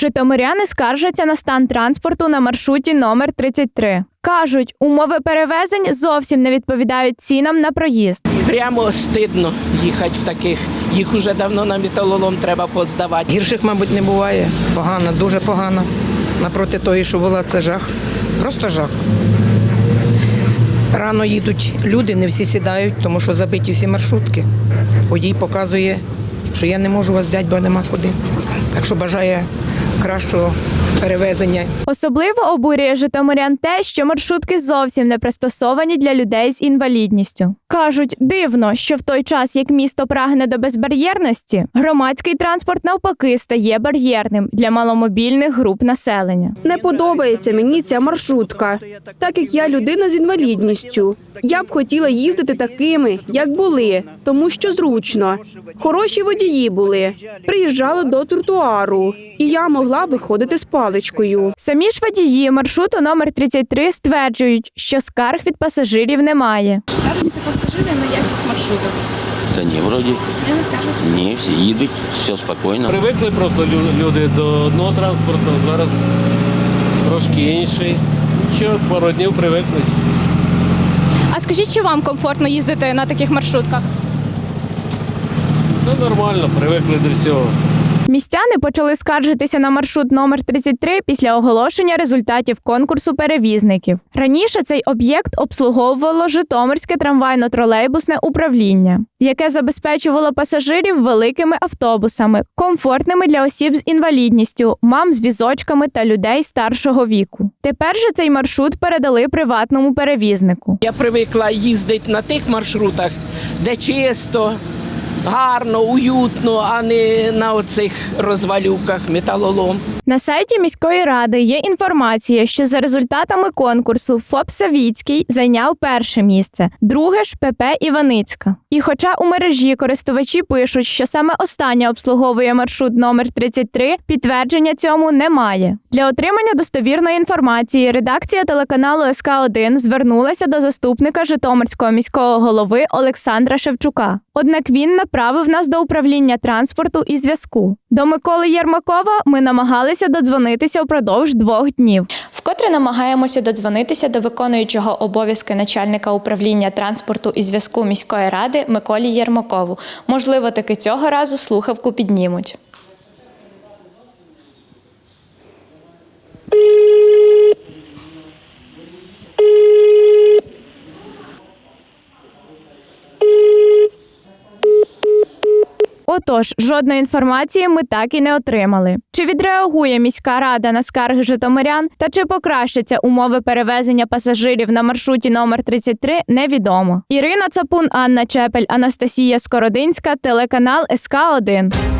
Житомиряни скаржаться на стан транспорту на маршруті номер 33. Кажуть, умови перевезень зовсім не відповідають цінам на проїзд. Прямо стидно їхати в таких. Їх уже давно на металолом треба поздавати. Гірших, мабуть, не буває. Погано, дуже погано. Напроти тої, що була, це жах. Просто жах. Рано їдуть люди, не всі сідають, тому що забиті всі маршрутки. Водій показує, що я не можу вас взяти, бо нема куди. Так що бажає кращого перевезення Особливо обурює житомирян те, що маршрутки зовсім не пристосовані для людей з інвалідністю. Кажуть, дивно, що в той час, як місто прагне до безбар'єрності, громадський транспорт навпаки стає бар'єрним для маломобільних груп населення. Не подобається мені ця маршрутка, так як я людина з інвалідністю. Я б хотіла їздити такими, як були, тому що зручно. Хороші водії були. Приїжджали до тротуару, і я могла виходити з паличкою. Самі ж водії маршруту номер 33 стверджують, що скарг від пасажирів немає. Скаржаться пасажири на якість маршруток. Та ні, вроді. Я не скаржаться. Ні, всі їдуть, все спокійно. Привикли просто люди до одного транспорту, зараз трошки інший. Що пару днів привикнуть. А скажіть, чи вам комфортно їздити на таких маршрутках? Ну нормально, привикли до всього. Містяни почали скаржитися на маршрут номер 33 після оголошення результатів конкурсу перевізників. Раніше цей об'єкт обслуговувало Житомирське трамвайно-тролейбусне управління, яке забезпечувало пасажирів великими автобусами, комфортними для осіб з інвалідністю, мам з візочками та людей старшого віку. Тепер же цей маршрут передали приватному перевізнику. Я привикла їздити на тих маршрутах, де чисто, гарно, уютно, а не на оцих розвалюках металолом. На сайті міської ради є інформація, що за результатами конкурсу ФОП Савіцький зайняв перше місце, друге ж ПП Іваницька. І хоча у мережі користувачі пишуть, що саме остання обслуговує маршрут номер 33, підтвердження цьому немає. Для отримання достовірної інформації редакція телеканалу СК 1 звернулася до заступника Житомирського міського голови Олександра Шевчука. Однак він направив нас до управління транспорту і зв'язку. До Миколи Єрмакова ми намагалися додзвонитися впродовж двох днів. Вкотре намагаємося додзвонитися до виконуючого обов'язки начальника управління транспорту і зв'язку міської ради Миколі Єрмакову. Можливо, таки цього разу слухавку піднімуть. Отож, жодної інформації ми так і не отримали. Чи відреагує міська рада на скарги житомирян та чи покращаться умови перевезення пасажирів на маршруті номер 33, невідомо. Ірина Цапун, Анна Чепель, Анастасія Скородинська, телеканал СК 1 У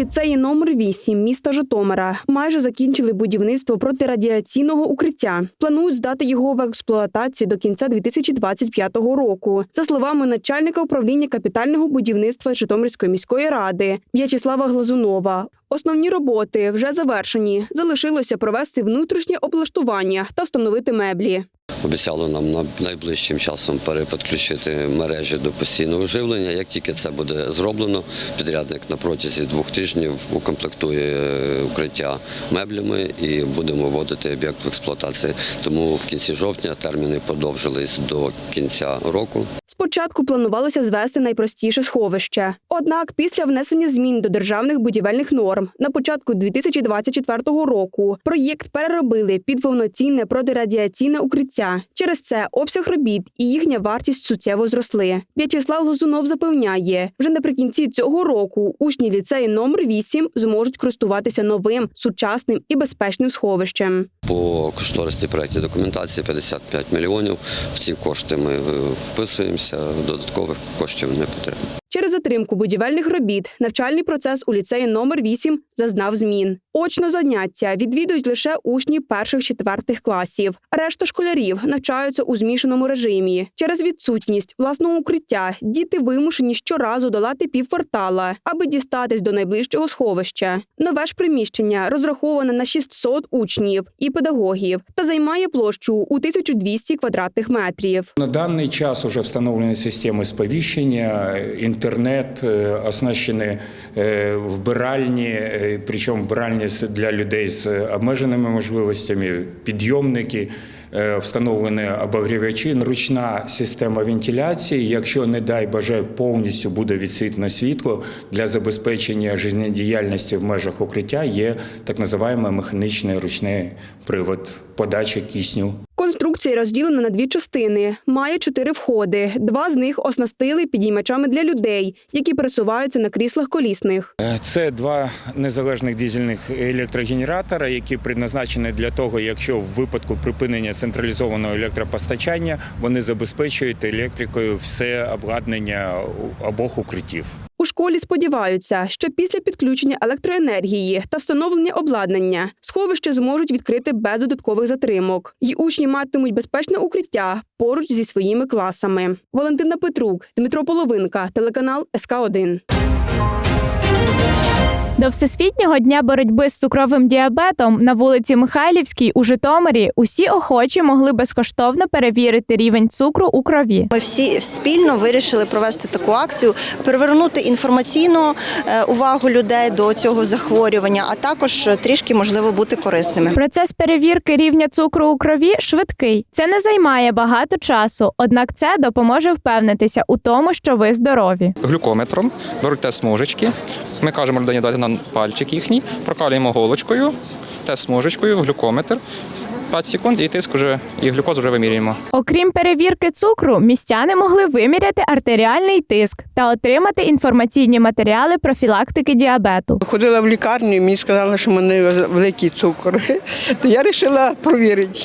ліцеї номер 8 міста Житомира майже закінчили будівництво протирадіаційного укриття. Планують здати його в експлуатацію до кінця 2025 року. За словами начальника управління капітального будівництва Житомирської міської ради В'ячеслава Глазунова. Основні роботи вже завершені. Залишилося провести внутрішнє облаштування та встановити меблі. Обіцяли нам на найближчим часом перепідключити мережі до постійного живлення. Як тільки це буде зроблено, підрядник на протязі двох тижнів укомплектує е, укриття меблями і будемо вводити об'єкт в експлуатацію. Тому в кінці жовтня терміни подовжились до кінця року. Спочатку планувалося звести найпростіше сховище. Однак, після внесення змін до державних будівельних норм на початку 2024 року проєкт переробили під повноцінне протирадіаційне укриття. Через це обсяг робіт і їхня вартість суттєво зросли. В'ячеслав Лозунов запевняє, вже наприкінці цього року учні ліцею номер 8 зможуть користуватися новим сучасним і безпечним сховищем. По кошторисній проєктній документації 55 мільйонів. В ці кошти ми е, вписуємося, додаткових коштів не потрібно. Через затримку будівельних робіт навчальний процес у ліцеї номер 8 зазнав змін. Очно заняття відвідують лише учні перших четвертих класів. Решта школярів навчаються у змішаному режимі. Через відсутність власного укриття діти вимушені щоразу долати півквартала, аби дістатись до найближчого сховища. Нове ж приміщення розраховане на 600 учнів, і педагогів та займає площу у 1200 квадратних метрів. На даний час вже встановлені системи сповіщення, інтернет, е, оснащені е, вбиральні, е, причому вбиральні для людей з обмеженими можливостями, підйомники. Е, Встановлені обогрівачі, ручна система вентиляції. Якщо, не дай Боже, повністю буде відсвітне світло для забезпечення життєдіяльності в межах укриття, є так називаємо механічний ручний привод подачі кисню. Конструкція розділена на дві частини. Має чотири входи. Два з них оснастили підіймачами для людей, які пересуваються на кріслах колісних. Е, Це два незалежних дизельних електрогенератора, які предназначені для того, якщо в випадку припинення централізованого електропостачання вони забезпечують електрикою все обладнання обох укриттів. Школі сподіваються, що після підключення електроенергії та встановлення обладнання сховище зможуть відкрити без додаткових затримок, і учні матимуть безпечне укриття поруч зі своїми класами. Валентина Петрук, Дмитро Половинка, телеканал СК 1 До Всесвітнього дня боротьби з цукровим діабетом на вулиці Михайлівській у Житомирі усі охочі могли безкоштовно перевірити рівень цукру у крові. Ми всі спільно вирішили провести таку акцію, привернути інформаційну е, увагу людей до цього захворювання, а також трішки можливо бути корисними. Процес перевірки рівня цукру у крові швидкий. Це не займає багато часу, однак це допоможе впевнитися у тому, що ви здорові. глюкометром, беруть тест смужечки. Ми кажемо людині дати нам пальчик їхній, прокалюємо голочкою, тест смужечкою, глюкометр. 5 секунд і тиск вже і глюкоз вже вимірюємо. Окрім перевірки цукру, містяни могли виміряти артеріальний тиск та отримати інформаційні матеріали профілактики діабету. Ходила в лікарню, і мені сказали, що в мене великий цукор. То я вирішила провірити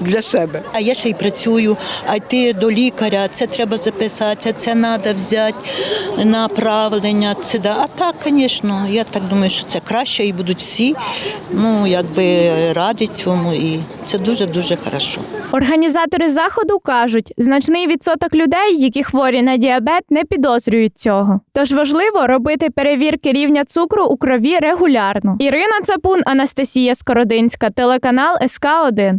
для себе. А я ще й працюю, а йти до лікаря, це треба записатися, це треба взяти направлення. Це да. А так, звісно, я так думаю, що це краще і будуть всі ну, якби раді цьому. І це дуже-дуже хорошо. Організатори заходу кажуть, значний відсоток людей, які хворі на діабет, не підозрюють цього. Тож важливо робити перевірки рівня цукру у крові регулярно. Ірина Цапун, Анастасія Скородинська, телеканал СК 1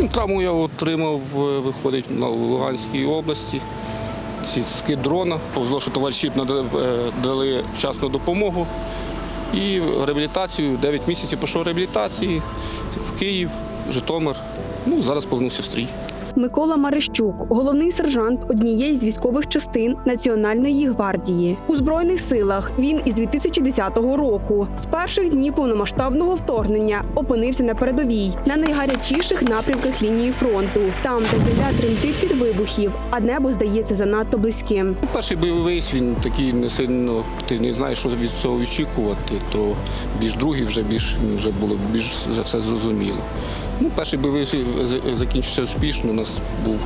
Ну, Травму я отримав, е, виходить на Луганській області. Ці дрона. Повезло, що товариші надали- е, дали вчасну допомогу. І реабілітацію, 9 місяців пішов реабілітації в Київ, Житомир. Ну, зараз повернувся в стрій. Микола Марищук, головний сержант однієї з військових частин Національної гвардії. У збройних силах він із 2010 року. З перших днів повномасштабного вторгнення опинився на передовій на найгарячіших напрямках лінії фронту, там, де земля тремтить від вибухів, а небо здається занадто близьким. Перший бойовий він такий не сильно, ти не знаєш, що від цього очікувати, то більш другий вже більш вже було більш вже все зрозуміло. Ну, перший бойовий закінчився успішно. У нас був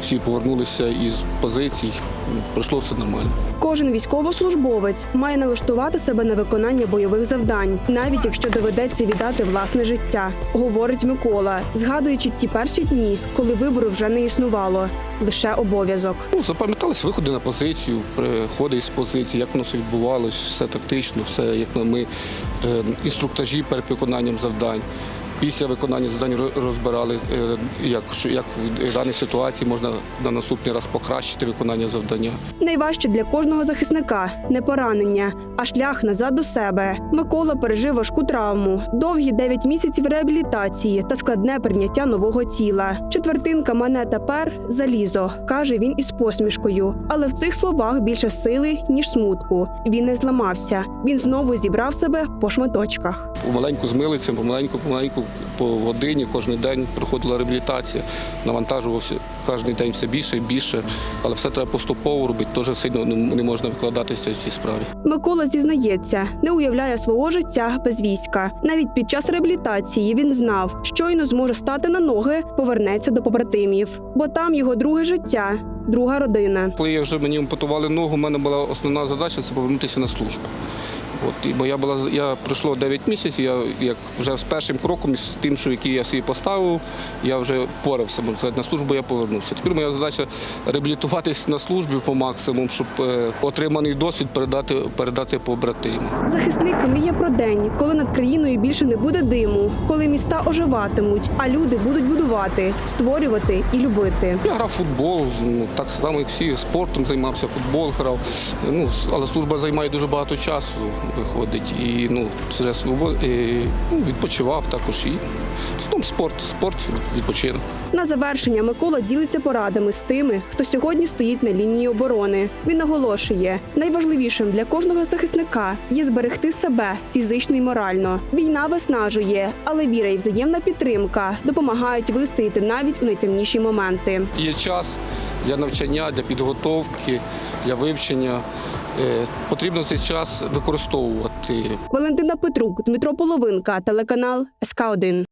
всі повернулися із позицій. Ну, Пройшло все нормально. Кожен військовослужбовець має налаштувати себе на виконання бойових завдань, навіть якщо доведеться віддати власне життя, говорить Микола, згадуючи ті перші дні, коли вибору вже не існувало, лише обов'язок. Ну, запам'ятались виходи на позицію, приходи із позиції, як воно все відбувалось, все тактично, все як ми е, інструктажі перед виконанням завдань. Після виконання завдань ро- розбирали, е, як, як в даній ситуації можна на наступний раз покращити виконання завдання. Найважче для кожного захисника не поранення, а шлях назад до себе. Микола пережив важку травму, довгі 9 місяців реабілітації та складне прийняття нового тіла. Четвертинка мене тепер залізо, каже він із посмішкою. Але в цих словах більше сили ніж смутку. Він не зламався. Він знову зібрав себе по шматочках. Помаленьку з милицем, помаленьку, помаленьку по годині, кожен день проходила реабілітація, навантажувався кожен день все більше і більше, але все треба поступово робити, теж сильно не можна викладатися в цій справі. Микола зізнається, не уявляє свого життя без війська. Навіть під час реабілітації він знав, щойно зможе стати на ноги, повернеться до побратимів, бо там його друге життя, друга родина. Коли я вже мені ампутували ногу, у мене була основна задача це повернутися на службу. От, бо я була я пройшло 9 місяців, я як вже з першим кроком, з тим, що який я собі поставив, я вже порався. сказати, на службу я повернувся. Тепер моя задача реабілітуватись на службі по максимуму, щоб е, отриманий досвід передати, передати побратимам. Захисник мріє про день, коли над країною більше не буде диму, коли міста оживатимуть, а люди будуть будувати, створювати і любити. Я грав футбол, ну, так само, як всі, спортом займався, футбол грав. Ну, але служба займає дуже багато часу, виходить. І ну, це свобода, і, ну, відпочивав також. І ну, спорт, спорт, відпочинок. На завершення Микола ділиться порадами з тими, хто сьогодні стоїть на лінії оборони. Він наголошує, найважливішим для кожного захисника є зберегти себе фізично і морально. Війна виснажує, але віра і взаємна підтримка допомагають вистояти навіть у найтемніші моменти. Є час для навчання, для підготовки, для вивчення. Е, Потрібно цей час використовувати. Валентина Петрук, Дмитро Половинка, телеканал СК 1